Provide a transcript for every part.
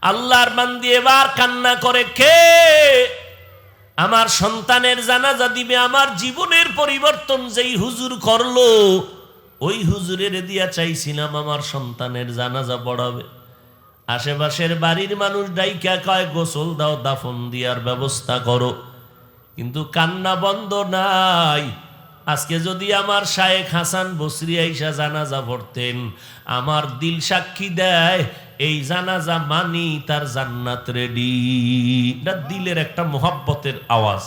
আল্লাহর বান্দি এবার কান্না করে, কে? আমার সন্তানের জানাজা দিবে, আমার জীবনের পরিবর্তন যেই হুজুর করল, ওই হুজুরের দিয়া চাইছিলাম আমার সন্তানের জানাজা পড়াবে। আশেপাশের বাড়ির মানুষ ডাইকা কয়, গোসল দাও, দাফন দিয়ার ব্যবস্থা করো। কিন্তু কান্না বন্ধ নাই। আজকে যদি আমার শায়েখ হাসান বসরি আইসা জানাজা পড়তেন, আমার দিল সাক্ষী দেয়, এই জানাজা মানি তার জান্নাত রেডি। এটা দিলের একটা মোহাব্বতের আওয়াজ।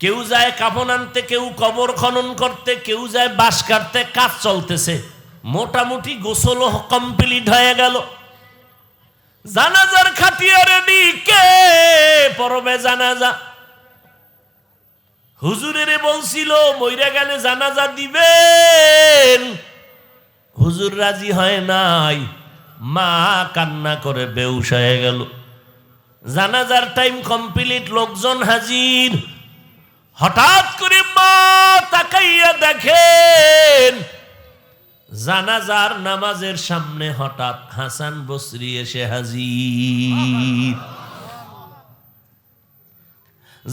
কেউ যায় কাফন আনতে, কেউ কবর খনন করতে, কেউ যায় বাস কাটতে, কাজ চলতেছে। মোটামুটি গোসল কমপ্লিট হয়ে গেল। জানাজার খাটিয়া রেডি, কে পরবে জানাজা? হুজুরের বলছিল, মইরা গেলে জানাজা দিবেন। হুজুর রাজি হয় নাই। মা কান্না করে বেউস হয়ে গেল। জানাজার টাইম কমপ্লিট, লোকজন হাজির। হঠাৎ করে মা তাকাইয়া দেখেন, জানাজার নামাজের সামনে হঠাৎ হাসান বসরি এসে হাজির।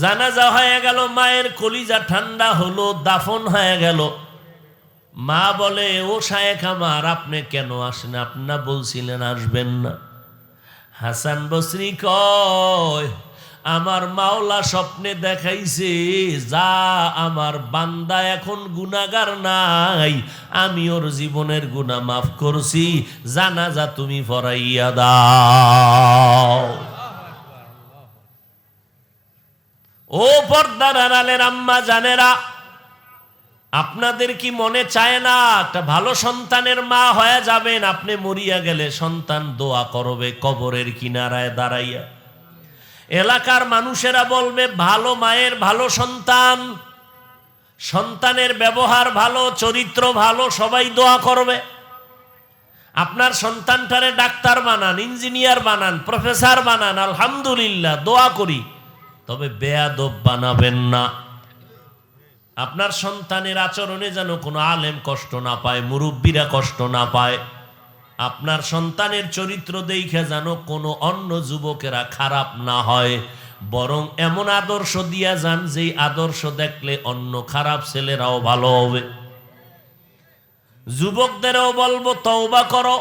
জানাজা হয়ে গেল, মায়ের কলিজা ঠান্ডা হলো, দাফন হয়ে গেল। মা বলে, ও শায়েখ আমার, আপনি কেন আসেন? আপনার বলছিলেন আসবেন না। হাসান বসরি কয়, আমার মাওলা স্বপ্নে দেখাইছে, যা আমার বান্দা এখন গুনাগার নাই, আমি ওর জীবনের গুনাহ মাফ করছি জানা যা তুমি ফরাইয়া দাও। ও পর্দার আড়ালের আম্মা জানেরা, আপনাদের কি মনে চায় না একটা ভালো সন্তানের মা হয়ে যাবেন? আপনি মরিয়া গেলে সন্তান দোয়া করবে কবরের কিনারায় দাঁড়াইয়া। এলাকার মানুষেরা বলবে, ভালো মায়ের ভালো সন্তান, সন্তানের ব্যবহার ভালো, চরিত্র ভালো, সবাই দোয়া করবে। আপনার সন্তানটারে ডাক্তার বানান, ইঞ্জিনিয়ার বানান, প্রফেসর বানান, আলহামদুলিল্লাহ, দোয়া করি। তবে বেয়াদব বানাবেন না। আপনার সন্তানের আচরণে যেন কোনো আলেম কষ্ট না পায়, মুরব্বীরা কষ্ট না পায়, আপনার সন্তানের চরিত্র দেখে যেন কোনো অন্য যুবকেরা খারাপ না হয়, বরং এমন আদর্শ দিয়া যান যেই আদর্শ দেখলে অন্য খারাপ ছেলেরাও ভালো হবে। যুবকদেরও বলব, তওবা করো।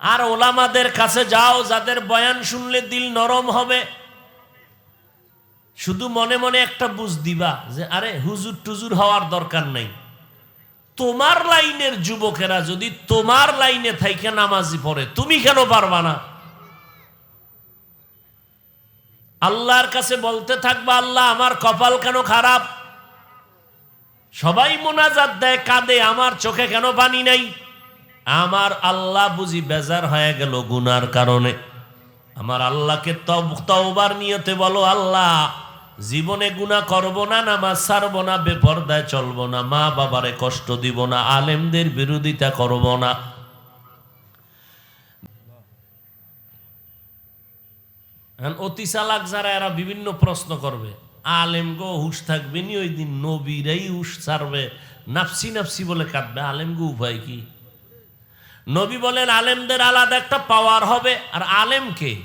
আর ওলামাদের কাছে যাও, যাদের বয়ান শুনলে দিল নরম হবে। শুধু মনে মনে একটা বুঝ দিবা যে, আরে, হুজুর টুজুর হওয়ার দরকার নাই। তোমার লাইনের যুবকেরা যদি তোমার লাইনে থাইকে নামাজি পড়ে, তুমি কেন পারবা না? আল্লাহর কাছে বলতে থাকবা, আল্লাহ, আমার কপাল কেন খারাপ? সবাই মোনাজাত দেয়, কাঁদে, আমার চোখে কেন পানি নাই? আমার আল্লাহ বুঝি বেজার হয়ে গেল গুনার কারণে। আমার আল্লাহকে তওবার নিয়তে বলো, আল্লাহ জীবনে গুণা করব না, নামাজ ছাড়বো না, বেপর্দায় চলবো না, মা বাবারে কষ্ট দিব না, আলেমদের বিরোধিতা করব না। অতি চালাক যারা, এরা বিভিন্ন প্রশ্ন করবে। আলেম গো, হুশ থাকবে নি ওই দিন? নবীরাই হুশ ছাড়বে। নাফসি নাফসি বলে কাঁদবে, আলেম গো উপায় কি? নবী বলেন, আলেমদের আলাদা একটা পাওয়ার হবে, আর আলেমকে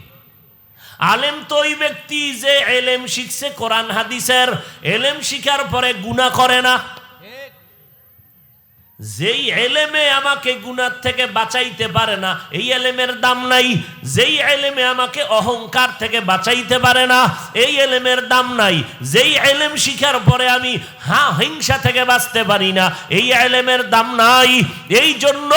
আলেম তো ওই ব্যক্তি যে এলেম শিখছে কোরআন, হাদিসের। এলেম শিখার পরে গুণা করে না। যেই এলেমে আমাকে গুনার থেকে বাঁচাইতে পারে না, এই এলেমের দাম নাই। যেই এলেমে আমাকে অহংকার থেকে বাঁচাইতে পারে না, এই এলেমের দাম নাই। যেই এলেম শিখার পরে আমি হা, হিংসা থেকে বাঁচতে পারি না, এই এলেমের দাম নাই। এই জন্য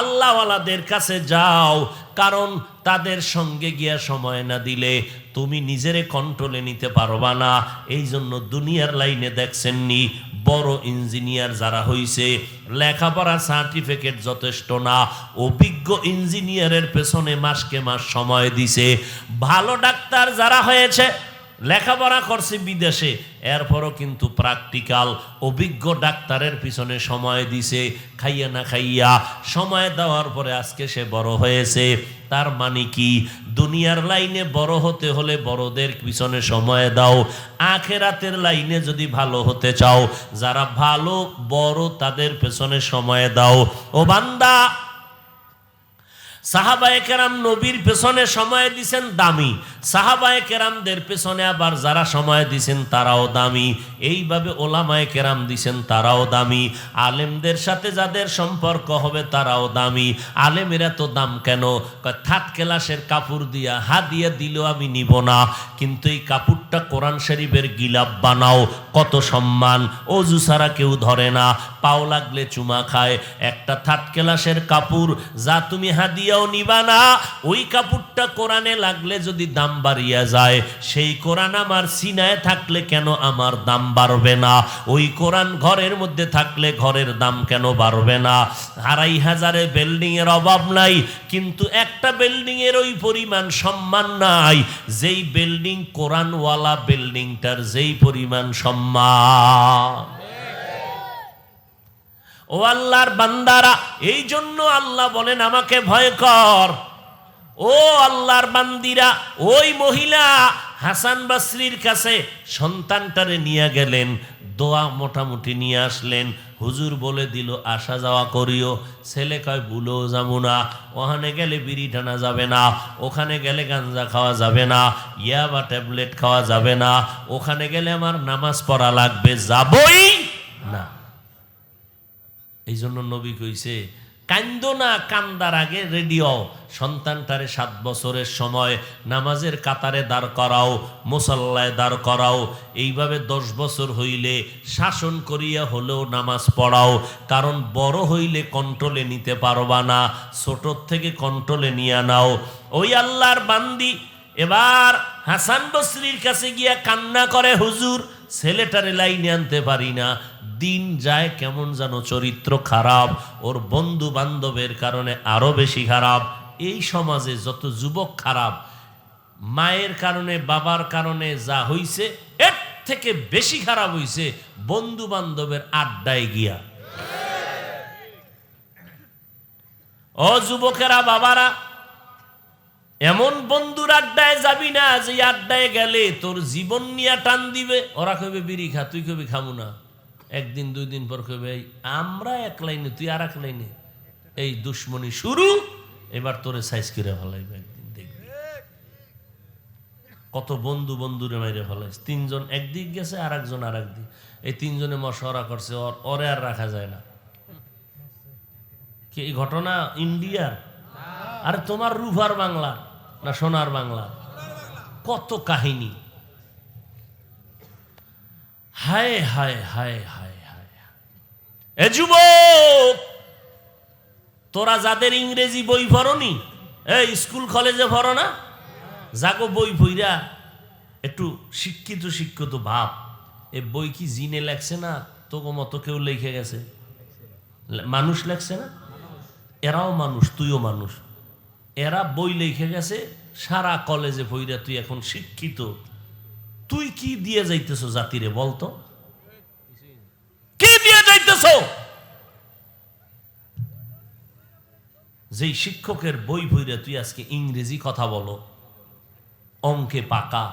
আল্লাহওয়ালাদের কাছে যাও। কারণ তাদের সঙ্গে গিয়া সময় না দিলে তুমি নিজেরে কন্ট্রোলে নিতে পারবা না। এই জন্য দুনিয়ার লাইনে দেখছেননি, বড় ইঞ্জিনিয়ার যারা হইছে, লেখাপড়া সার্টিফিকেট যথেষ্ট না, অভিজ্ঞ ইঞ্জিনিয়ারের পেছনে মাসকে মাস সময় দিছে। ভালো ডাক্তার যারা হয়েছে লেখাপড়া করছে বিদেশে। এরপরও কিন্তু প্র্যাকটিক্যাল অভিজ্ঞ ডাক্তারের পিছনে সময় দিছে, খাইয়া না খাইয়া। সময় দেওয়ার পরে আজকে সে বড় হয়েছে। তার মানে কি? দুনিয়ার লাইনে বড় হতে হলে বড়দের পিছনে সময় দাও। আখেরাতের লাইনে যদি ভালো হতে চাও, যারা ভালো, বড় তাদের পেছনে সময় দাও। ও বান্দা সাহাবায়ে কেরাম নবীর পেছনে সময় দিছেন দামি। সাহাবায়ে কেরামদের পেছনে আবার যারা সময় দিছেন তারাও দামি। এইভাবে ওলামায়ে কেরাম দিছেন তারাও দামি। আলেমদের সাথে যাদের সম্পর্ক হবে তারাও দামি। আলেমের এত দাম কেন? থাট কেলাসের কাপড় দিয়া, হা দিয়ে দিলেও আমি নিব না। কিন্তু এই কাপড়টা কোরআন শরীফের গিলাপ বানাও, কত সম্মান। অজু ছাড়া কেউ ধরে না। পাও লাগলে চুমা খায়। একটা থাট কেলাসের কাপড়, যা তুমি হাদিয়াও নিবা না। ওই কাপড়টা কোরআনে লাগলে যদি দাম বাড়িয়া যায়, সেই কোরআন আমার সিনায় থাকলে কেন আমার দাম বাড়বে না? ওই কোরআন ঘরের মধ্যে থাকলে ঘরের দাম কেন বাড়বে না? আড়াই হাজারে বিল্ডিং এর অভাব নাই, কিন্তু একটা বিল্ডিং এর ওই পরিমাণ সম্মান নাই। যেই বিল্ডিং কোরআনওয়ালা বিল্ডিংটার যেই পরিমাণ সম্মান। ও আল্লাহর বান্দারা, এই জন্য আল্লাহ বলেন, আমাকে ভয় কর। ও আল্লাহর বান্দিরা, ওই মহিলা হাসান বাসরির কাছে সন্তানটারে নিয়ে গেলেন, দোয়া মোটামুটি নিয়ে আসলেন। হুজুর বলে দিল, আসা যাওয়া করিও। ছেলে কয়, ভুলেও যাব না, ওখানে গেলে বিড়ি টানা যাবে না, ওখানে গেলে গাঞ্জা খাওয়া যাবে না ইয়া বা ট্যাবলেট খাওয়া যাবে না, ওখানে গেলে আমার নামাজ পড়া লাগবে, যাবই এই জন্য নবী কইছে, কান্দ না, কান্দার আগে রেডিও সন্তানটারে সাত বছরের সময় নামাজের কাতারে দাঁড় করাও, মুসল্লায় দাঁড় করাও। এইভাবে দশ বছর হইলে শাসন করিয়া হলেও নামাজ পড়াও। কারণ বড় হইলে কন্ট্রোলে নিতে পারবা না ছোটোর থেকে কন্ট্রোলে নিয়ে নাও। ওই আল্লাহর বান্দি, এবার হাসান বসরির কাছে গিয়া কান্না করে, হুজুর, ছেলেটারে লাইনে আনতে পারি না। দিন যায় কেমন যেন চরিত্র খারাপ, ওর বন্ধু বান্ধবের কারণে আরও বেশি খারাপ। এই সমাজে যত যুবক খারাপ, মায়ের কারণে, বাবার কারণে যা হইছে, এর থেকে বেশি খারাপ হইছে বন্ধু বান্ধবের আড্ডায় গিয়া। ও যুবকেরা, বাবারা, এমন বন্ধুর আড্ডায় যাবি না যে আড্ডায় গেলে তোর জীবন নিয়ে টান দিবে। ওরা কবে বিড়ি খা, তুই কবি খামু না। একদিন দুই দিন পর কবে আমরা এক লাইনে, তুই আর এক লাইনে। এই দুশ্মনী শুরু, এবার তোরে সাইজ করে ফেলাইবে একদিন, দেখবি। কত বন্ধু বন্ধুরে মাইরে ফেলাইস। তিনজন একদিক গেছে আর একজন আর একদিক এই তিনজনে মশওয়ারা করছে, ওর, ওরে আর রাখা যায় না। কি এই ঘটনা ইন্ডিয়ার? আরে তোমার রুফার বাংলা না সোনার বাংলা কত কাহিনী। হায় হায় হায় হায় হায় এ যুবক, তোরা যাদের ইংরেজি বই পড়নি, এই স্কুল, কলেজে পড়ো না? যাগো বই বইরা একটু শিক্ষিত শিক্ষিত ভাব এ বই কি জিনে লেখছে না? তোকে মতো কেউ লিখে গেছে? মানুষ লেখছে না? এরাও মানুষ, তুইও মানুষ। এরা বই লিখে গেছে, সারা কলেজে বইরা তুই এখন শিক্ষিত। তুই কি দিয়ে যাইতেছ জাতিরে বলতো? কি দিয়ে যাইতেছ? যেই শিক্ষকের বই বইরা তুই আজকে ইংরেজি কথা বলো, অঙ্কে পাকা।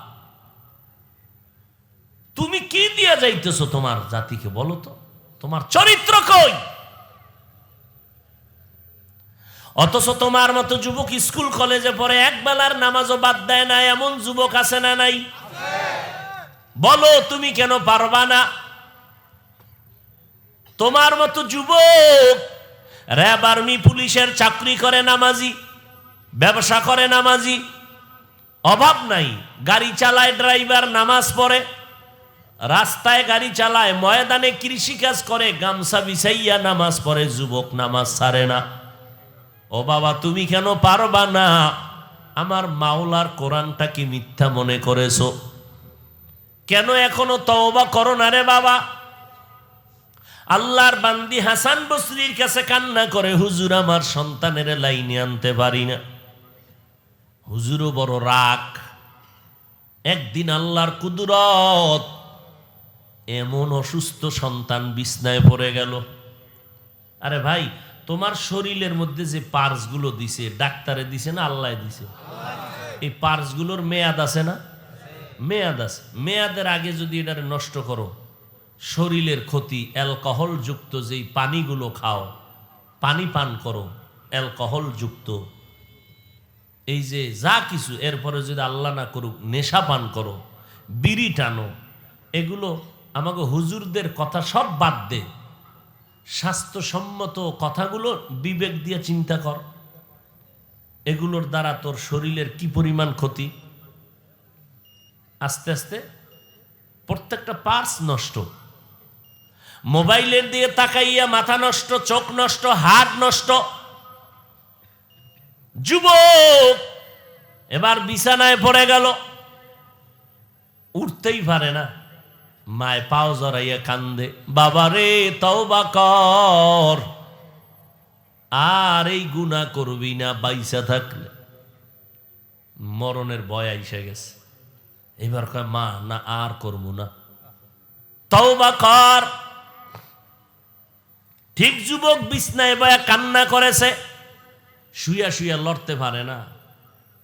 তুমি কি দিয়ে যাইতেছ তোমার জাতিকে বলো তো? তোমার চরিত্র কই? অথচ তোমার মতো যুবক স্কুল, কলেজে পড়ে এক বেলার নামাজও বাদ দেয় না, এমন যুবক আছে না নাই? বলো, তুমি কেন পারবা না? তোমার মতো যুবক, র্যাব আর্মি পুলিশের চাকরি করে নামাজি, ব্যবসা করে নামাজি, অভাব নাই, গাড়ি চালায় ড্রাইভার নামাজ পড়ে, রাস্তায় গাড়ি চালায়, ময়দানে কৃষিকাজ করে, গামছা বিছাইয়া নামাজ পড়ে, যুবক নামাজ ছাড়ে না। ও বাবা, তুমি কেন পারবা না? আমার মাওলার কোরআনটা কি মিথ্যা মনে করেছ? কেন এখনও তওবা করো না রে বাবা? আল্লাহর বান্দি হাসান বসরির কাছে কান্না করে, হুজুর, আমার সন্তানের লাইনে আনতে পারি না। হুজুরও বড় রাগ। একদিন আল্লাহর কুদুরত এমন অসুস্থ সন্তান বিছনায় পড়ে গেল। আরে ভাই, তোমার শরীরের মধ্যে যে পার্সগুলো দিছে, ডাক্তারে দিছে না আল্লাহ দিছে? এই পার্সগুলোর মেয়াদ আছে না? মেয়াদ আছে। মেয়াদের আগে যদি এটারে নষ্ট করো, শরীরের ক্ষতি অ্যালকোহল যুক্ত যেই পানিগুলো খাও, পানি পান করো অ্যালকোহল যুক্ত এই যে যা কিছু, এরপরে যদি আল্লাহ না করুক, নেশা পান করো, বিড়ি টানো, এগুলো আমাকে হুজুরদের কথা সব বাদ দে। স্বাস্থ্যসম্মত কথাগুলো বিবেক দিয়ে চিন্তা কর। এগুলোর দ্বারা তোর শরীরের কি পরিমাণ ক্ষতি? আস্তে আস্তে প্রত্যেকটা পার্স নষ্ট। মোবাইলের দিয়ে তাকাইয়া মাথা নষ্ট, চোখ নষ্ট হাট নষ্ট। যুবক এবার বিছানায় পড়ে গেল। উঠতেই পারে না। মায় পাও জড়াইয়া কান্দে, বাবা রে, তওবা কর। আর এই গুণা করবি না, বাইসা থাকলে। মরণের ভয় আইসা গেছে। এবার কয়, মা, না, আর করব না। তাও বা কর। ঠিক যুবক বিছনায় বয়া কান্না করেছে। শুয়া শুয়া লড়তে পারে না।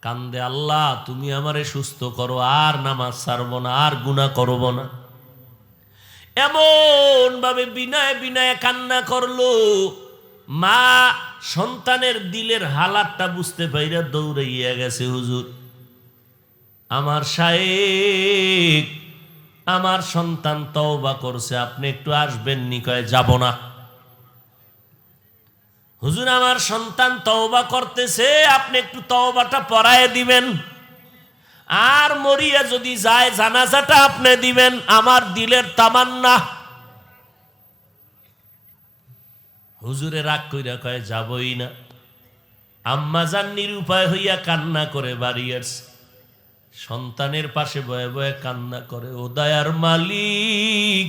কান্দে, আল্লাহ, তুমি আমারে সুস্থ করো, আর নামাজ ছাড়বো না, আর গুণা করব না। এমন ভাবে বিনায় বিনায় কান্না করল। মা সন্তানের দিলের হালাতটা বুঝতে পাইরা দৌড়াইয়া গেছে হুজুর। আমার শায়েক আমার সন্তান তওবা করছে, আপনি একটু আসবেন নি, কয়, যাব না। হুজুর, আমার সন্তান তওবা করতেছে, আপনি একটু তওবাটা পড়ায় দিবেন। আর মরিয়া যদি যায়, জানাজাটা আপনি দিবেন, আমার দিলের তামান্না। হুজুরে রাগ কইরা কয়, যাবই না। আম্মা যান নিরুপায় হইয়া কান্না করে বাড়ি আসছে। সন্তানের পাশে বয়ে বয়ে কান্না করে, ও দয়ার মালিক,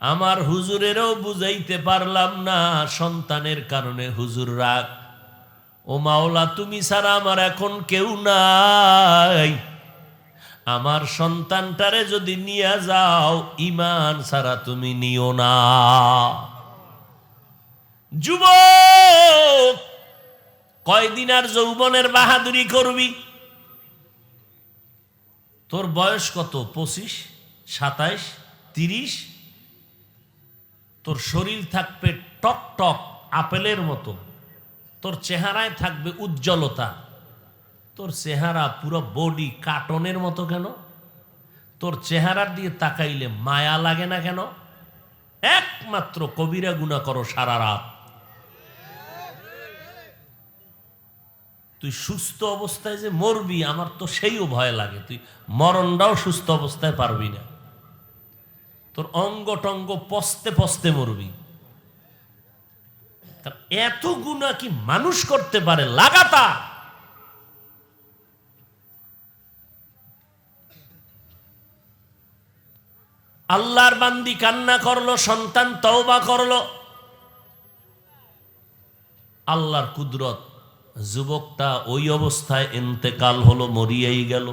আমার হুজুরেরও বুঝাইতে পারলাম না সন্তানের কারণে হুজুর রাগ। ও মাওলা, তুমি ছাড়া আমার এখন কেউ নাই। আমার সন্তানটারে যদি নিয়ে যাও ইমান ছাড়া তুমি নিও না। যুবক, কয়দিন আর যৌবনের বাহাদুরি করবি? তোর বয়স কত? পঁচিশ, সাতাইশ, তিরিশ? তোর শরীর থাকবে টক টক আপেলের মতো। তোর চেহারায় থাকবে উজ্জ্বলতা। তোর চেহারা পুরো বডি কাটনের মতো কেন? তোর চেহারার দিয়ে তাকাইলে মায়া লাগে না কেন? একমাত্র কবিরা গুণা করো সারা রাত। তুই সুস্থ অবস্থায় যে মরবি, আমার তো সেইও ভয় লাগে। তুই মরণটাও সুস্থ অবস্থায় পারবি না। তোর অঙ্গ টঙ্গ পস্তে পস্তে মরবি। এত গুণা কি মানুষ করতে পারে লাগাতা আল্লাহর বান্দি কান্না করল, সন্তান তওবা করল। আল্লাহর কুদরত যুবকটা ওই অবস্থায় এন্তেকাল হলো মরিয়েই গেল।